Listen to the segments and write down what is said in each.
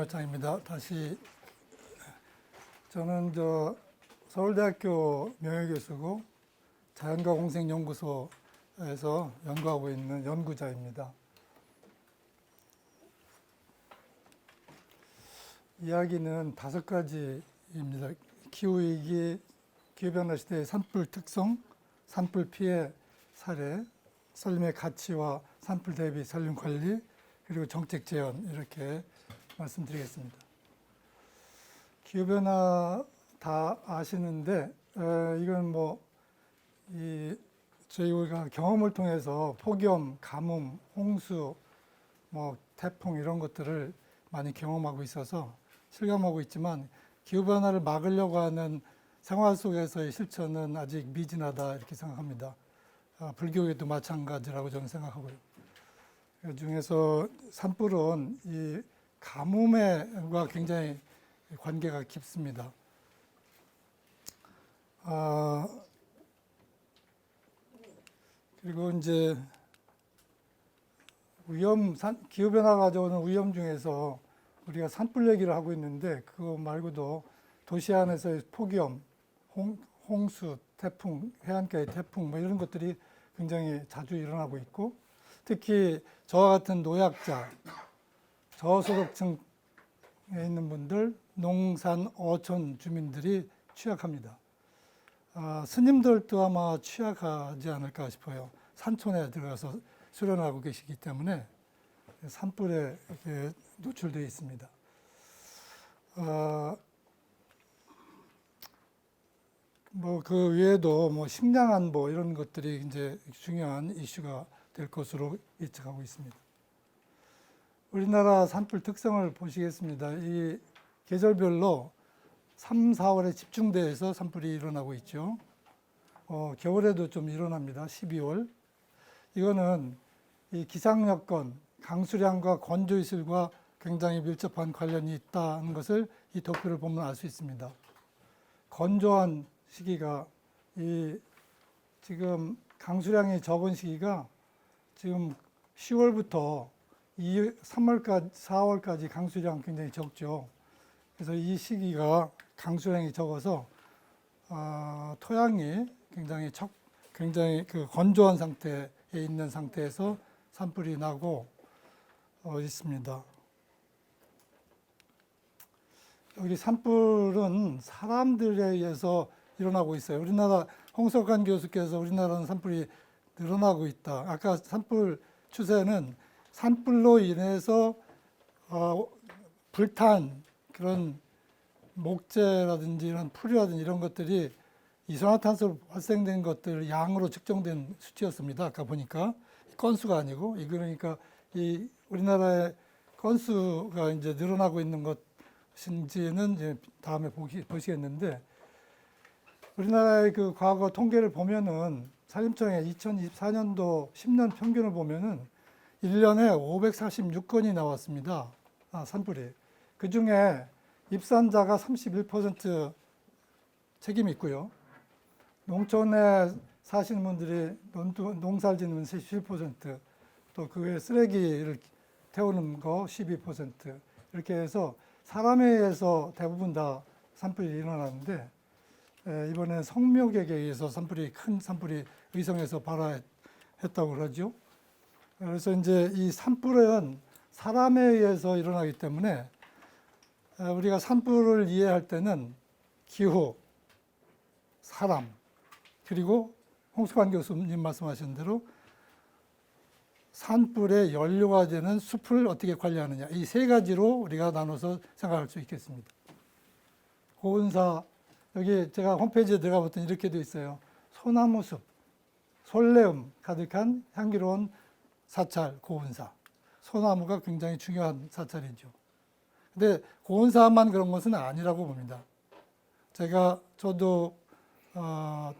윤여창입니다. 다시 저는 저 서울대학교 명예교수고 자연과 공생연구소에서 연구하고 있는 연구자입니다. 이야기는 다섯 가지입니다. 기후위기, 기후변화 시대의 산불 특성, 산불 피해 사례, 산림의 가치와 산불 대비 산림 관리, 그리고 정책 제안 이렇게 말씀드리겠습니다. 기후변화 다 아시는데 에, 이건 뭐 이 저희가 경험을 통해서 폭염, 가뭄, 홍수, 뭐 태풍 이런 것들을 많이 경험하고 있어서 실감하고 있지만 기후 변화를 막으려고 하는 생활 속에서의 실천은 아직 미진하다 이렇게 생각합니다. 아, 불교에도 마찬가지라고 저는 생각하고요. 그 중에서 산불은 이 가뭄과 굉장히 관계가 깊습니다. 아, 그리고 이제 위험, 산, 기후변화가 가져오는 위험 중에서 우리가 산불 얘기를 하고 있는데 그거 말고도 도시 안에서의 폭염, 홍, 홍수, 태풍, 해안가의 태풍 뭐 이런 것들이 굉장히 자주 일어나고 있고 특히 저와 같은 노약자, 저소득층에 있는 분들, 농산, 어촌 주민들이 취약합니다. 아, 스님들도 아마 취약하지 않을까 싶어요. 산촌에 들어가서 수련하고 계시기 때문에 산불에 이렇게 노출되어 있습니다. 아, 뭐그 외에도 뭐 식량 안보 이런 것들이 이제 중요한 이슈가 될 것으로 예측하고 있습니다. 우리나라 산불 특성을 보시겠습니다. 이 계절별로 3, 4월에 집중돼서 산불이 일어나고 있죠. 어, 겨울에도 좀 일어납니다. 12월. 이거는 이 기상 여건, 강수량과 건조 이슬과 굉장히 밀접한 관련이 있다는 것을 이 도표를 보면 알 수 있습니다. 건조한 시기가 이 지금 강수량이 적은 시기가 지금 10월부터 3월까지 4월까지 강수량 굉장히 적죠. 그래서 이 시기가 강수량이 적어서 어, 토양이 굉장히 척, 굉장히 그 건조한 상태에 있는 상태에서 산불이 나고 어, 있습니다. 여기 산불은 사람들에 의해서 일어나고 있어요. 우리나라 홍석환 교수께서 우리나라는 산불이 늘어나고 있다. 아까 산불 추세는 산불로 인해서 어, 불탄 그런 목재라든지 이런 풀이라든지 이런 것들이 이산화탄소 발생된 것들 양으로 측정된 수치였습니다. 아까 보니까 건수가 아니고 이 그러니까 이 우리나라의 건수가 이제 늘어나고 있는 것인지는 이제 다음에 보기, 보시겠는데 우리나라의 그 과거 통계를 보면은 산림청의 2024년도 10년 평균을 보면은 1년에 546건이 나왔습니다. 아, 산불이. 그 중에 입산자가 31% 책임이 있고요. 농촌에 사시는 분들이 농사를 짓는 77%, 또그 외에 쓰레기를 태우는 거 12% 이렇게 해서 사람에 의해서 대부분 다 산불이 일어나는데 이번에 성묘객에 의해서 산불이 큰 산불이 의성에서 발화했다고 그러죠. 그래서 이제 이 산불은 사람에 의해서 일어나기 때문에 우리가 산불을 이해할 때는 기후, 사람, 그리고 홍수관 교수님 말씀하신 대로 산불의 연료가 되는 숲을 어떻게 관리하느냐 이 세 가지로 우리가 나눠서 생각할 수 있겠습니다. 고은사 여기 제가 홈페이지에 들어가 봤더니 이렇게 돼 있어요. 소나무 숲, 솔레음 가득한 향기로운 사찰 고은사. 소나무가 굉장히 중요한 사찰이죠. 근데 고은사만 그런 것은 아니라고 봅니다. 제가 저도 어,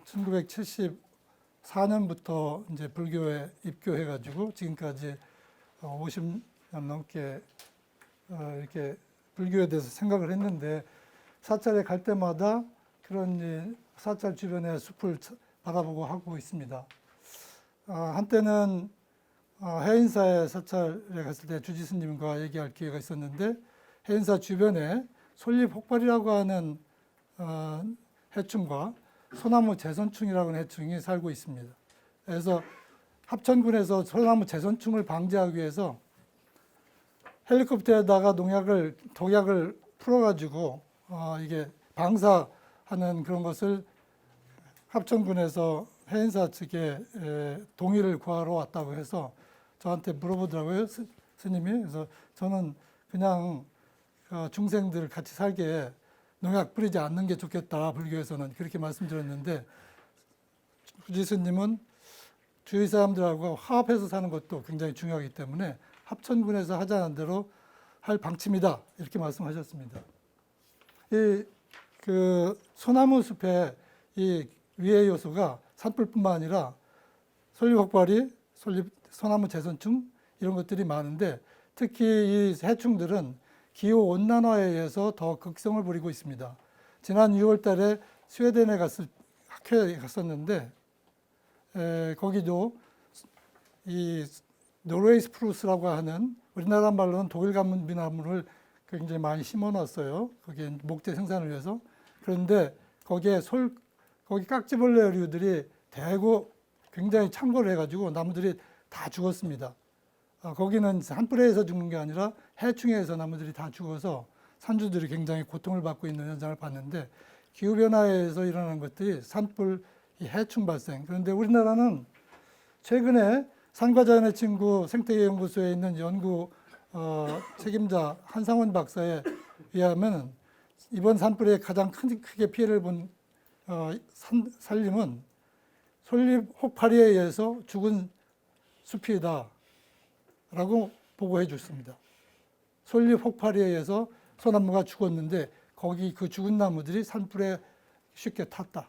1974년부터 이제 불교에 입교해가지고 지금까지 50년 넘게 어, 이렇게 불교에 대해서 생각을 했는데 사찰에 갈 때마다 그런 사찰 주변의 숲을 바라보고 하고 있습니다. 어, 한때는 어, 해인사의 사찰에 갔을 때 주지스님과 얘기할 기회가 있었는데 해인사 주변에 솔잎 폭발이라고 하는 어, 해충과 소나무 재선충이라고 하는 해충이 살고 있습니다. 그래서 합천군에서 소나무 재선충을 방지하기 위해서 헬리콥터에다가 농약을 독약을 풀어가지고 어, 이게 방사하는 그런 것을 합천군에서 해인사 측에 에, 동의를 구하러 왔다고 해서 저한테 물어보더라고요 스, 스님이 그래서 저는 그냥 어, 중생들 같이 살게 농약 뿌리지 않는 게 좋겠다 불교에서는 그렇게 말씀드렸는데 후지 스님은 주위 사람들하고 화합해서 사는 것도 굉장히 중요하기 때문에 합천군에서 하자는 대로 할 방침이다 이렇게 말씀하셨습니다. 이 그 소나무 숲의 이 위해 요소가 산불뿐만 아니라 솔잎 폭발이 솔잎 소나무 재선충 이런 것들이 많은데 특히 이 해충들은 기후 온난화에 의해서 더 극성을 부리고 있습니다. 지난 6월 달에 스웨덴에 갔을 학회에 갔었는데 에, 거기도 이 노르웨이 스프루스라고 하는 우리나라 말로는 독일 감비나무를 굉장히 많이 심어 놨어요. 거기에 목재 생산을 위해서. 그런데 거기에 솔 거기 깍지벌레류들이 대고 굉장히 창궐을 해가지고 나무들이 다 죽었습니다. 아, 거기는 산불에서 죽는 게 아니라 해충에서 나무들이 다 죽어서 산주들이 굉장히 고통을 받고 있는 현상을 봤는데 기후 변화에 의해서 일어나는 것들이 산불, 이 해충 발생. 그런데 우리나라는 최근에 산과 자연의 친구 생태계연구소에 있는 연구 어, 책임자 한상원 박사에 의하면 이번 산불에 가장 큰, 크게 피해를 본 어, 산, 산림은 솔잎 혹파리에 의해서 죽은 숲이다 라고 보고해 줬습니다. 솔잎 혹파리에 의해서 소나무가 죽었는데 거기 그 죽은 나무들이 산불에 쉽게 탔다.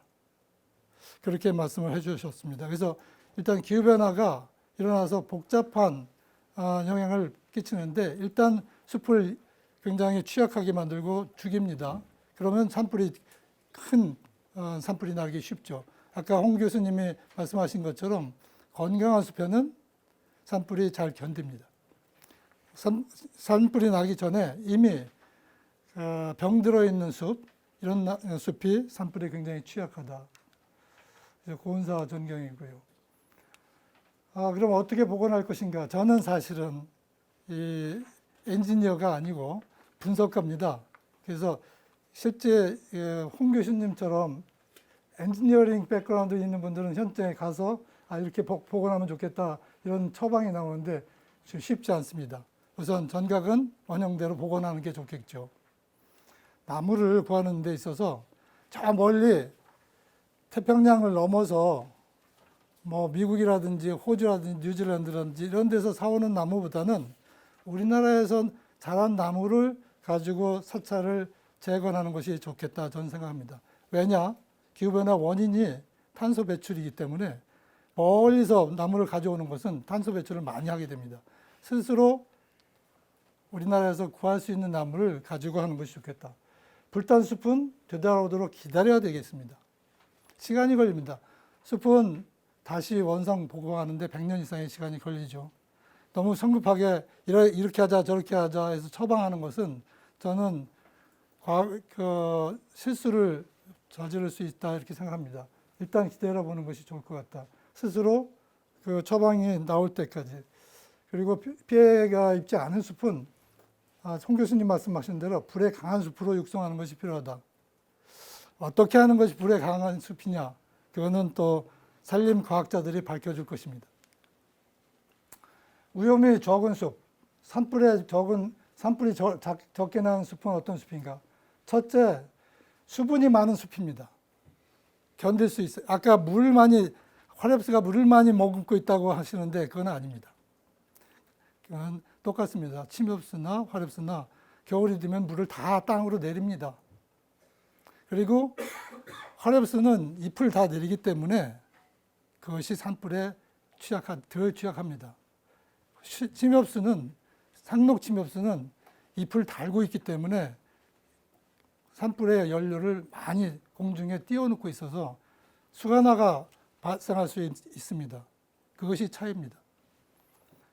그렇게 말씀을 해 주셨습니다. 그래서 일단 기후변화가 일어나서 복잡한 아, 영향을 끼치는데 일단 숲을 굉장히 취약하게 만들고 죽입니다. 그러면 산불이 큰 어, 산불이 나기 쉽죠. 아까 홍 교수님이 말씀하신 것처럼 건강한 숲에는 산불이 잘 견딥니다. 산, 산불이 나기 전에 이미 어, 병들어 있는 숲 이런 나- 숲이 산불에 굉장히 취약하다. 고은사 전경이고요. 아, 그럼 어떻게 복원할 것인가? 저는 사실은 이 엔지니어가 아니고 분석가입니다. 그래서 실제 예, 홍 교수님처럼 엔지니어링 백그라운드 있는 분들은 현장에 가서 아, 이렇게 복- 복원하면 좋겠다 이런 처방이 나오는데 좀 쉽지 않습니다. 우선 전각은 원형대로 복원하는 게 좋겠죠. 나무를 구하는 데 있어서 저 멀리 태평양을 넘어서 뭐 미국이라든지 호주라든지 뉴질랜드라든지 이런 데서 사오는 나무보다는 우리나라에서 자란 나무를 가지고 사찰을 재건하는 것이 좋겠다 저는 생각합니다. 왜냐? 기후변화 원인이 탄소 배출이기 때문에 멀리서 나무를 가져오는 것은 탄소 배출을 많이 하게 됩니다. 스스로 우리나라에서 구할 수 있는 나무를 가지고 하는 것이 좋겠다. 불탄 숲은 되돌아오도록 기다려야 되겠습니다. 시간이 걸립니다. 숲은 다시 원상 복원하는데 100년 이상의 시간이 걸리죠. 너무 성급하게 이렇게 하자 저렇게 하자 해서 처방하는 것은 저는 과, 그 실수를 저지를 수 있다 이렇게 생각합니다. 일단 기다려 보는 것이 좋을 것 같다. 스스로 그 처방이 나올 때까지 그리고 피- 피해가 입지 않은 숲은 아, 송 교수님 말씀하신 대로 불에 강한 숲으로 육성하는 것이 필요하다. 어떻게 하는 것이 불에 강한 숲이냐? 그거는 또 산림 과학자들이 밝혀줄 것입니다. 위험이 적은 숲, 산불에 적은 산불이 적, 작- 적게 나는 숲은 어떤 숲인가? 첫째, 수분이 많은 숲입니다. 견딜 수 있어요. 아까 물 많이 화렵스가 물을 많이 머금고 있다고 하시는데 그건 아닙니다. 그건 똑같습니다. 침엽스나 화렵스나 겨울이 되면 물을 다 땅으로 내립니다. 그리고 화렵스는 잎을 다 내리기 때문에 그것이 산불에 취약한 덜 취약합니다. 시- 침엽수는 상록 침엽수는 잎을 달고 있기 때문에 산불의 연료를 많이 공중에 띄워놓고 있어서 수간화가 발생할 수 있, 있습니다. 그것이 차이입니다.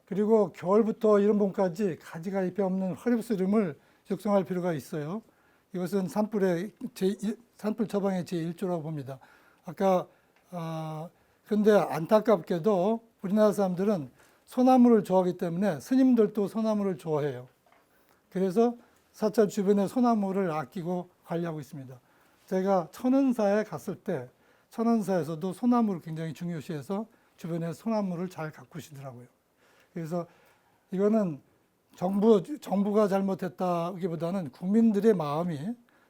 그리고 겨울부터 이른 봄까지 가지가 잎이 없는 화렵스름을 적성할 필요가 있어요. 이것은 산불의 제 산불 처방의 제 1조라고 봅니다. 아까 아 근데 안타깝게도 우리나라 사람들은 소나무를 좋아하기 때문에 스님들도 소나무를 좋아해요. 그래서 사찰 주변에 소나무를 아끼고 관리하고 있습니다. 제가 천은사에 갔을 때 천은사에서도 소나무를 굉장히 중요시해서 주변에 소나무를 잘 가꾸시더라고요. 그래서 이거는 정부 정부가 잘못했다기보다는 국민들의 마음이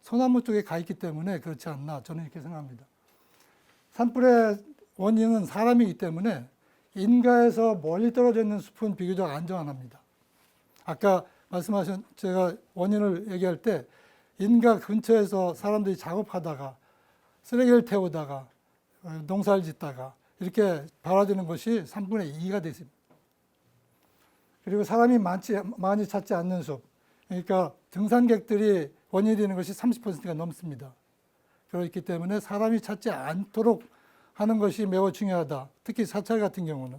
소나무 쪽에 가 있기 때문에 그렇지 않나 저는 이렇게 생각합니다. 산불의 원인은 사람이기 때문에 인가에서 멀리 떨어져 있는 숲은 비교적 안전합니다. 아까 말씀하신 제가 원인을 얘기할 때 인가 근처에서 사람들이 작업하다가 쓰레기를 태우다가 어, 농사를 짓다가 이렇게 발화되는 것이 3분의 2가 됐습니다. 그리고 사람이 많지, 많이 찾지 않는 숲, 그러니까 등산객들이 원인이 되는 것이 30%가 넘습니다. 그렇기 때문에 사람이 찾지 않도록 하는 것이 매우 중요하다. 특히 사찰 같은 경우는.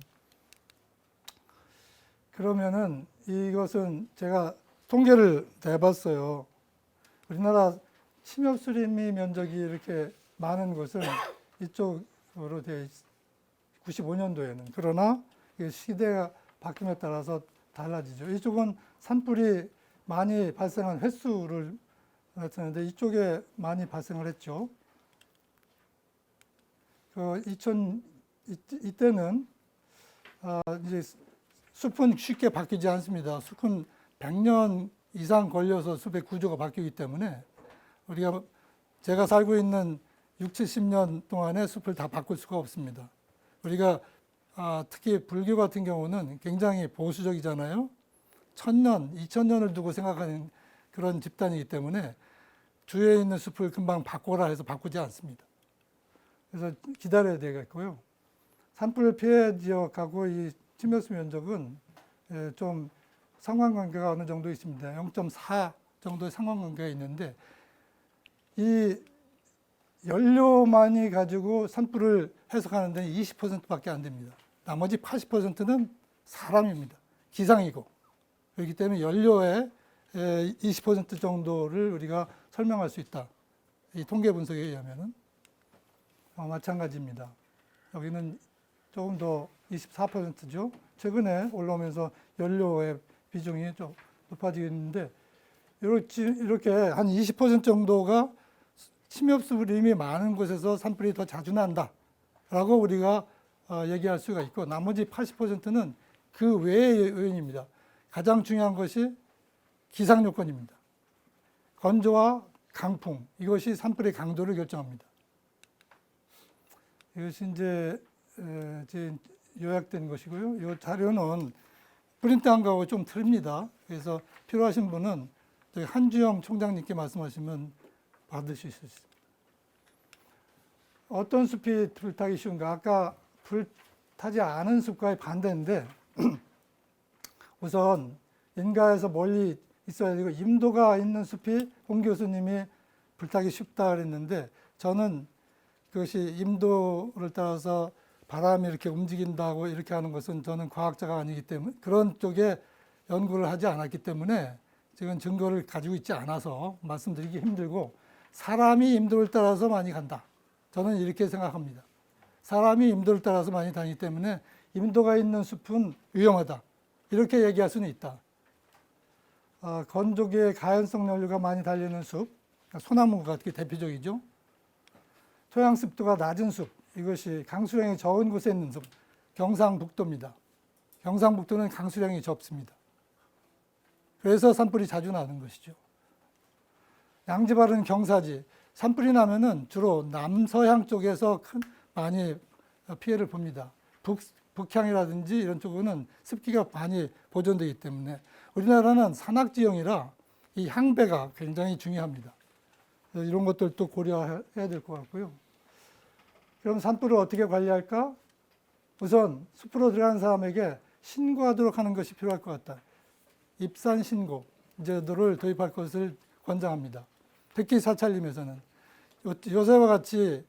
그러면은 이것은 제가 통계를 내봤어요. 우리나라 침엽수림이 면적이 이렇게 많은 것은 이쪽으로 되어 95년도에는 그러나 이 시대가 바뀜에 따라서 달라지죠. 이쪽은 산불이 많이 발생한 횟수를 나타내는데 이쪽에 많이 발생을 했죠. 그 2000, 이- 이때는 아, 이제 숲은 쉽게 바뀌지 않습니다. 숲은 100년 이상 걸려서 숲의 구조가 바뀌기 때문에 우리가 제가 살고 있는 6, 70년 동안에 숲을 다 바꿀 수가 없습니다. 우리가 아, 특히 불교 같은 경우는 굉장히 보수적이잖아요. 천년, 이천년을 두고 생각하는 그런 집단이기 때문에 주위에 있는 숲을 금방 바꿔라 해서 바꾸지 않습니다. 그래서 기다려야 되겠고요. 산불 피해 지역하고 이 침해수 면적은 예, 좀 상관관계가 어느 정도 있습니다. 0.4 정도의 상관관계가 있는데 이 연료만이 가지고 산불을 해석하는 데는 20%밖에 안 됩니다. 나머지 80%는 사람입니다. 기상이고. 그렇기 때문에 연료의 20% 정도를 우리가 설명할 수 있다. 이 통계 분석에 의하면은 어, 마찬가지입니다. 여기는 조금 더 24%죠. 최근에 올라오면서 연료의 비중이 좀 높아지겠는데 이렇게, 이렇게 한 20% 정도가 침엽수림이 많은 곳에서 산불이 더 자주 난다라고 우리가 어, 얘기할 수가 있고 나머지 80%는 그 외의 요인입니다. 가장 중요한 것이 기상 요건입니다. 건조와 강풍 이것이 산불의 강도를 결정합니다. 이것이 이제 에, 제 요약된 것이고요. 이 자료는 프린트한 거하고 좀 틀립니다. 그래서 필요하신 분은 저희 한주영 총장님께 말씀하시면 받으실 수 있습니다. 어떤 숲이 불타기 쉬운가? 아까 불타지 않은 숲과의 반대인데 우선 인가에서 멀리 있어야 되고 임도가 있는 숲이 홍 교수님이 불타기 쉽다 그랬는데 저는 그것이 임도를 따라서 바람이 이렇게 움직인다고 이렇게 하는 것은 저는 과학자가 아니기 때문에 그런 쪽에 연구를 하지 않았기 때문에 지금 증거를 가지고 있지 않아서 말씀드리기 힘들고 사람이 임도를 따라서 많이 간다. 저는 이렇게 생각합니다. 사람이 임도를 따라서 많이 다니기 때문에 임도가 있는 숲은 위험하다. 이렇게 얘기할 수는 있다. 어, 건조기에 가연성 연료가 많이 달리는 숲, 소나무가 특히 대표적이죠. 토양 습도가 낮은 숲, 이것이 강수량이 적은 곳에 있는 숲, 경상북도입니다. 경상북도는 강수량이 적습니다. 그래서 산불이 자주 나는 것이죠. 양지바른 경사지, 산불이 나면은 주로 남서향 쪽에서 큰 많이 피해를 봅니다. 북, 북향이라든지 이런 쪽은 습기가 많이 보존되기 때문에 우리나라는 산악지형이라 이 향배가 굉장히 중요합니다. 이런 것들도 고려해야 될 것 같고요. 그럼 산불을 어떻게 관리할까? 우선 숲으로 들어가는 사람에게 신고하도록 하는 것이 필요할 것 같다. 입산 신고 제도를 도입할 것을 권장합니다. 특히 사찰림에서는 요- 요새와 같이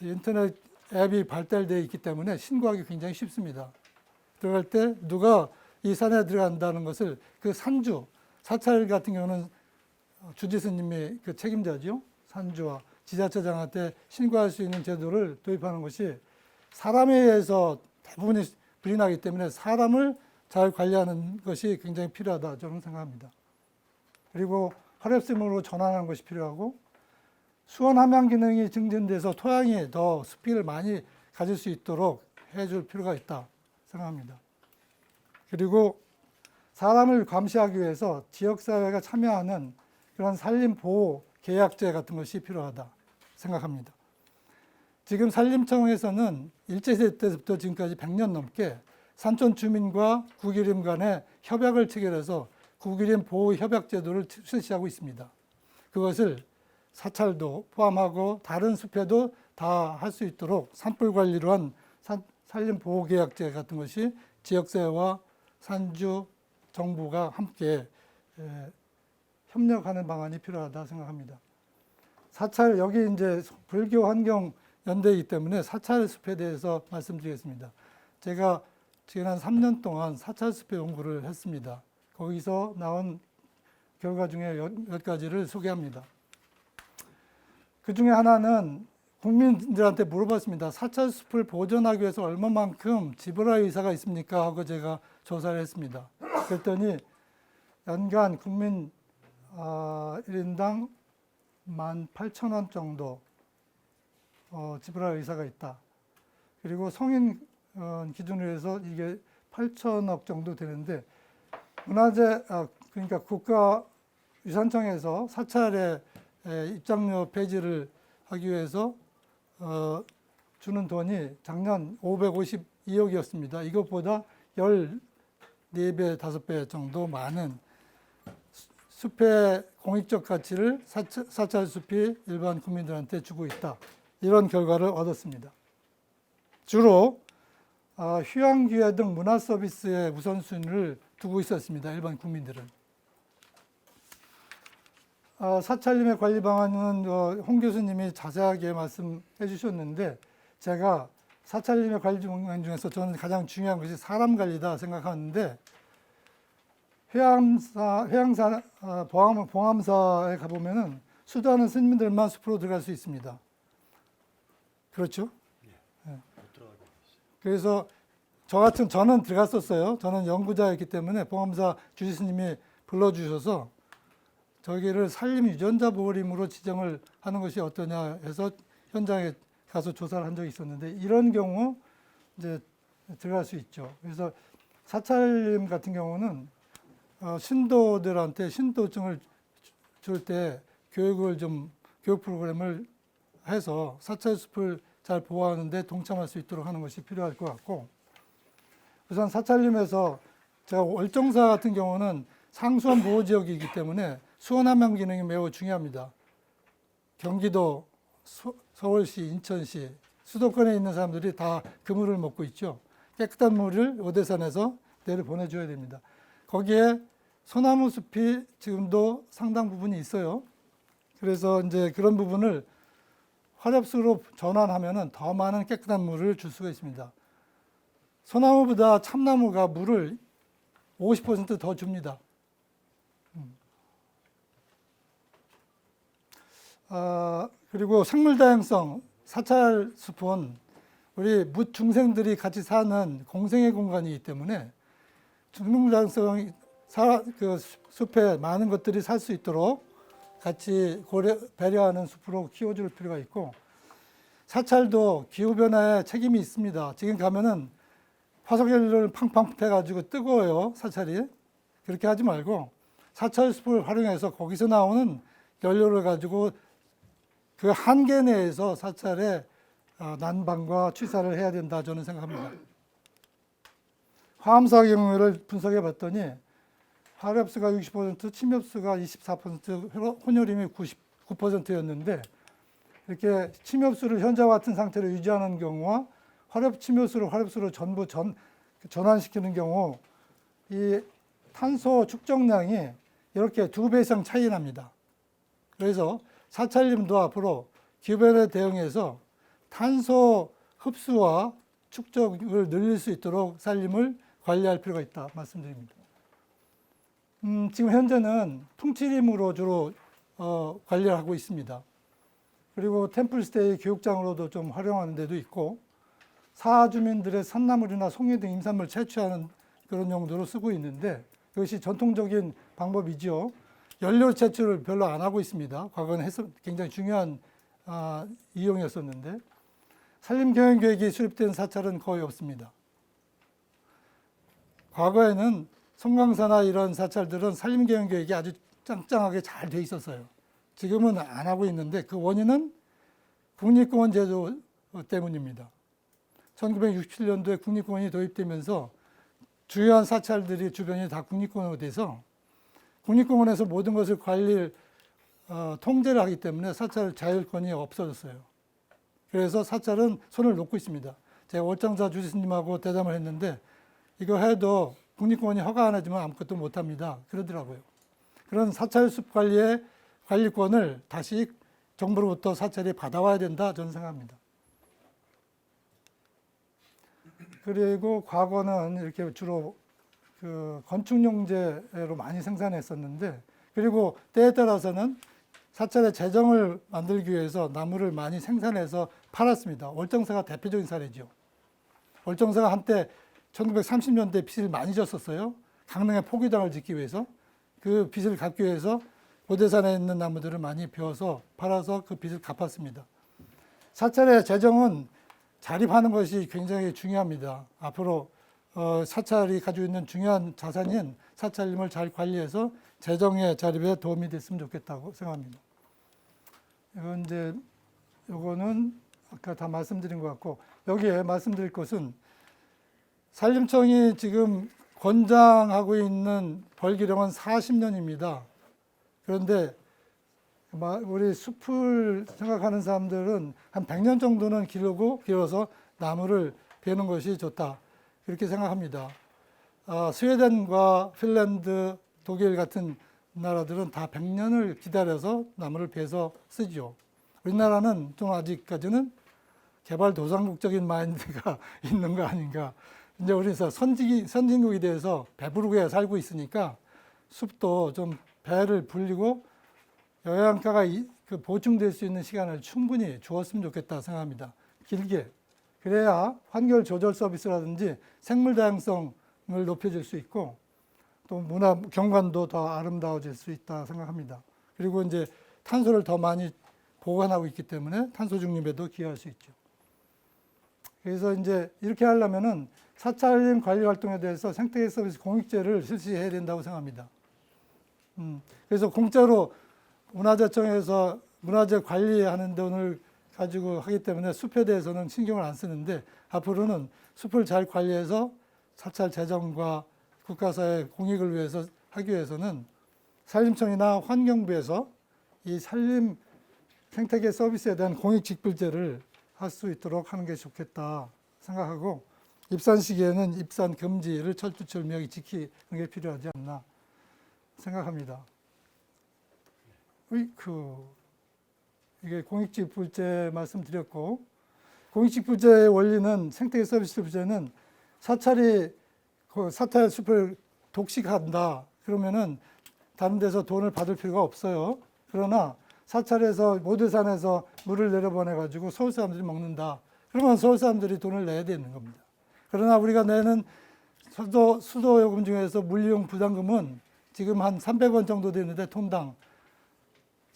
인터넷 앱이 발달되어 있기 때문에 신고하기 굉장히 쉽습니다. 들어갈 때 누가 이 산에 들어간다는 것을 그 산주, 사찰 같은 경우는 주지 스님이 그 책임자죠. 산주와 지자체장한테 신고할 수 있는 제도를 도입하는 것이 사람에 의해서 대부분이 불이 나기 때문에 사람을 잘 관리하는 것이 굉장히 필요하다 저는 생각합니다. 그리고 화렵스으로 전환하는 것이 필요하고 수원 함양 기능이 증진돼서 토양이 더 습기를 많이 가질 수 있도록 해줄 필요가 있다 생각합니다. 그리고 사람을 감시하기 위해서 지역사회가 참여하는 그런 산림보호 계약제 같은 것이 필요하다 생각합니다. 지금 산림청에서는 일제시대 때부터 지금까지 100년 넘게 산촌 주민과 구기림 간에 협약을 체결해서 구기림 보호 협약 제도를 실시하고 있습니다. 그것을 사찰도 포함하고 다른 숲에도 다 할 수 있도록 산불 관리로 한 산, 산림 보호 계약제 같은 것이 지역사회와 산주 정부가 함께 에, 협력하는 방안이 필요하다 생각합니다. 사찰 여기 이제 불교 환경 연대이기 때문에 사찰 숲에 대해서 말씀드리겠습니다. 제가 지난 3년 동안 사찰 숲에 연구를 했습니다. 거기서 나온 결과 중에 몇 가지를 소개합니다. 그 중에 하나는 국민들한테 물어봤습니다. 사찰 숲을 보존하기 위해서 얼마만큼 지불할 의사가 있습니까? 하고 제가 조사를 했습니다. 그랬더니 연간 국민 어, 1인당 18,000원 정도 어, 지불할 의사가 있다. 그리고 성인 어, 기준으로 해서 이게 8천억 정도 되는데 문화재 아, 그러니까 국가유산청에서 사찰의 에, 입장료 폐지를 하기 위해서 어, 주는 돈이 작년 552억이었습니다. 이것보다 14배, 5배 정도 많은 수- 숲의 공익적 가치를 사찰, 사찰 숲이 일반 국민들한테 주고 있다. 이런 결과를 얻었습니다. 주로 어, 휴양 기회 등 문화 서비스에 우선순위를 두고 있었습니다. 일반 국민들은. 어, 사찰림의 관리 방안은 어, 홍 교수님이 자세하게 말씀해 주셨는데 제가 사찰림의 관리 방안 중에서 저는 가장 중요한 것이 사람 관리다 생각하는데 해양사, 해양사 어, 봉암, 봉암사에 가보면은 수도하는 스님들만 숲으로 들어갈 수 있습니다. 그렇죠? 그래서 저 같은 저는 들어갔었어요. 저는 연구자였기 때문에 봉암사 주지스님이 불러주셔서 저기를 산림 유전자 보호림으로 지정을 하는 것이 어떠냐 해서 현장에 가서 조사를 한 적이 있었는데 이런 경우 이제 들어갈 수 있죠. 그래서 사찰림 같은 경우는 어, 신도들한테 신도증을 줄 때 교육을 좀 교육 프로그램을 해서 사찰 숲을 잘 보호하는데 동참할 수 있도록 하는 것이 필요할 것 같고 우선 사찰림에서 제가 월정사 같은 경우는 상수원 보호 지역이기 때문에 수원 함양 기능이 매우 중요합니다. 경기도, 서, 서울시, 인천시 수도권에 있는 사람들이 다 그물을 먹고 있죠. 깨끗한 물을 오대산에서 내려 보내줘야 됩니다. 거기에 소나무 숲이 지금도 상당 부분이 있어요. 그래서 이제 그런 부분을 화렵수로 전환하면은 더 많은 깨끗한 물을 줄 수가 있습니다. 소나무보다 참나무가 물을 50%더 줍니다. 음. 아, 그리고 생물 다양성 사찰 숲은 우리 무 중생들이 같이 사는 공생의 공간이기 때문에 생물 다양성이 사, 그 숲에 많은 것들이 살 수 있도록 같이 고려, 배려하는 숲으로 키워줄 필요가 있고 사찰도 기후 변화에 책임이 있습니다. 지금 가면은 화석연료를 팡팡 패가지고 뜨거워요 사찰이 그렇게 하지 말고 사찰 숲을 활용해서 거기서 나오는 연료를 가지고 그 한계 내에서 사찰의 어, 난방과 취사를 해야 된다 저는 생각합니다. 화암사 경우를 분석해 봤더니 화력수가 60%, 침엽수가 24%, 혼혈임이 99%였는데 이렇게 침엽수를 현재와 같은 상태로 유지하는 경우와 화력 침엽수를 화력수로 전부 전, 전환시키는 경우 이 탄소 축적량이 이렇게 두 배 이상 차이 납니다. 그래서 사찰림도 앞으로 기변에 대응해서 탄소 흡수와 축적을 늘릴 수 있도록 산림을 관리할 필요가 있다 말씀드립니다. 음, 지금 현재는 통치림으로 주로 어, 관리를 하고 있습니다. 그리고 템플스테이 교육장으로도 좀 활용하는 데도 있고 사하 주민들의 산나물이나 송이 등 임산물 채취하는 그런 용도로 쓰고 있는데 이것이 전통적인 방법이죠. 연료 채취를 별로 안 하고 있습니다. 과거는 굉장히 중요한 아, 이용이었었는데 산림경영계획이 수립된 사찰은 거의 없습니다. 과거에는 송강사나 이런 사찰들은 산림경영계획이 아주 짱짱하게 잘 돼 있었어요. 지금은 안 하고 있는데 그 원인은 국립공원 제도 때문입니다. 1967년도에 국립공원이 도입되면서 주요한 사찰들이 주변이 다 국립공원으로 돼서 국립공원에서 모든 것을 관리를 어, 통제를 하기 때문에 사찰 자율권이 없어졌어요. 그래서 사찰은 손을 놓고 있습니다. 제가 월장사 주지스님하고 대담을 했는데 이거 해도 국립공원이 허가 안 해주면 아무것도 못 합니다. 그러더라고요. 그런 사찰 숲 관리의 관리권을 다시 정부로부터 사찰이 받아와야 된다 저는 생각합니다. 그리고 과거는 이렇게 주로 그 건축용재로 많이 생산했었는데 그리고 때에 따라서는 사찰의 재정을 만들기 위해서 나무를 많이 생산해서 팔았습니다. 월정사가 대표적인 사례죠. 월정사가 한때 1930년대 빚을 많이 졌었어요. 강릉의 포기당을 짓기 위해서 그 빚을 갚기 위해서 고대산에 있는 나무들을 많이 베어서 팔아서 그 빚을 갚았습니다. 사찰의 재정은 자립하는 것이 굉장히 중요합니다. 앞으로 어, 사찰이 가지고 있는 중요한 자산인 사찰림을 잘 관리해서 재정의 자립에 도움이 됐으면 좋겠다고 생각합니다. 이건 이제 요거는 아까 다 말씀드린 것 같고 여기에 말씀드릴 것은 산림청이 지금 권장하고 있는 벌기령은 40년입니다. 그런데 마- 우리 숲을 생각하는 사람들은 한 100년 정도는 길고 길어서 나무를 베는 것이 좋다. 그렇게 생각합니다. 아, 스웨덴과 핀란드, 독일 같은 나라들은 다 100년을 기다려서 나무를 베서 쓰죠. 우리나라는 좀 아직까지는 개발도상국적인 마인드가 있는 거 아닌가. 이제 우리 선진, 선진국에 대해서 배부르게 살고 있으니까 숲도 좀 배를 불리고 영양가가 이- 그 보충될 수 있는 시간을 충분히 주었으면 좋겠다 생각합니다. 길게. 그래야 환경 조절 서비스라든지 생물 다양성을 높여줄 수 있고 또 문화 경관도 더 아름다워질 수 있다 생각합니다. 그리고 이제 탄소를 더 많이 보관하고 있기 때문에 탄소 중립에도 기여할 수 있죠. 그래서 이제 이렇게 하려면은 사찰림 관리 활동에 대해서 생태계 서비스 공익제를 실시해야 된다고 생각합니다. 음, 그래서 공짜로 문화재청에서 문화재 관리하는 돈을 가지고 하기 때문에 숲에 대해서는 신경을 안 쓰는데 앞으로는 숲을 잘 관리해서 사찰 재정과 국가사의 공익을 위해서 하기 위해서는 산림청이나 환경부에서 이 산림 생태계 서비스에 대한 공익 직불제를 할 수 있도록 하는 게 좋겠다 생각하고 입산 시기에는 입산 금지를 철두철미하게 지키는 게 필요하지 않나 생각합니다. 으이크 이게 공익직불제 말씀드렸고 공익직불제의 원리는 생태계 서비스 부제는 사찰이 그 사찰 숲을 독식한다 그러면은 다른 데서 돈을 받을 필요가 없어요. 그러나 사찰에서 모두산에서 물을 내려보내 가지고 서울 사람들이 먹는다. 그러면 서울 사람들이 돈을 내야 되는 겁니다. 그러나 우리가 내는 수도 수도 요금 중에서 물리용 부담금은 지금 한 300원 정도 되는데 톤당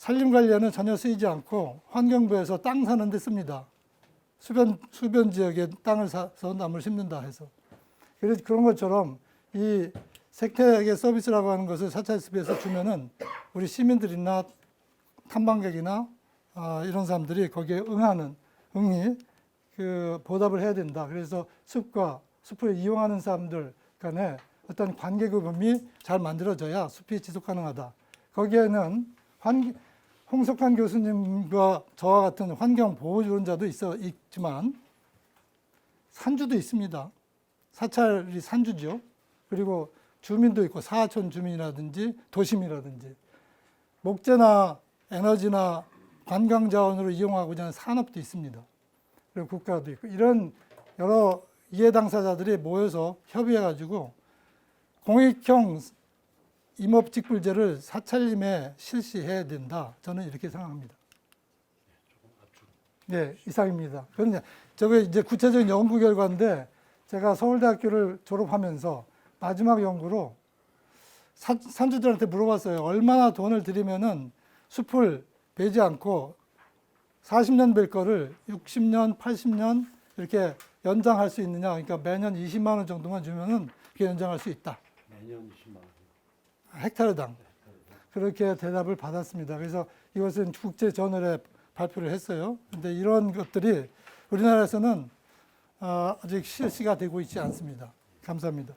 산림 관리에는 전혀 쓰이지 않고 환경부에서 땅 사는 데 씁니다. 수변 수변 지역에 땅을 사서 나무를 심는다 해서 그래서 그런 것처럼 이 생태계 서비스라고 하는 것을 사찰숲에서 주면은 우리 시민들이나 탐방객이나 아, 이런 사람들이 거기에 응하는 응히 그 보답을 해야 된다. 그래서 숲과 숲을 이용하는 사람들 간에 어떤 관계급음이 잘 만들어져야 숲이 지속 가능하다. 거기에는 환, 홍석환 교수님과 저와 같은 환경 보호주론자도 있어 있지만 산주도 있습니다. 사찰이 산주죠. 그리고 주민도 있고 사하촌 주민이라든지 도심이라든지 목재나 에너지나 관광 자원으로 이용하고자 하는 산업도 있습니다. 그리고 국가도 있고 이런 여러 이해 당사자들이 모여서 협의해 가지고 공익형 임업직불제를 사찰림에 실시해야 된다. 저는 이렇게 생각합니다. 네, 이상입니다. 그런데 저게 이제 구체적인 연구 결과인데 제가 서울대학교를 졸업하면서 마지막 연구로 사- 산주들한테 물어봤어요. 얼마나 돈을 들이면은 숲을 베지 않고 40년 벨 거를 60년, 80년 이렇게 연장할 수 있느냐. 그러니까 매년 20만 원 정도만 주면은 그게 연장할 수 있다. 매년 20만 원. 헥타르당. 그렇게 대답을 받았습니다. 그래서 이것은 국제 저널에 발표를 했어요. 근데 이런 것들이 우리나라에서는 어, 아직 실시가 되고 있지 않습니다. 감사합니다.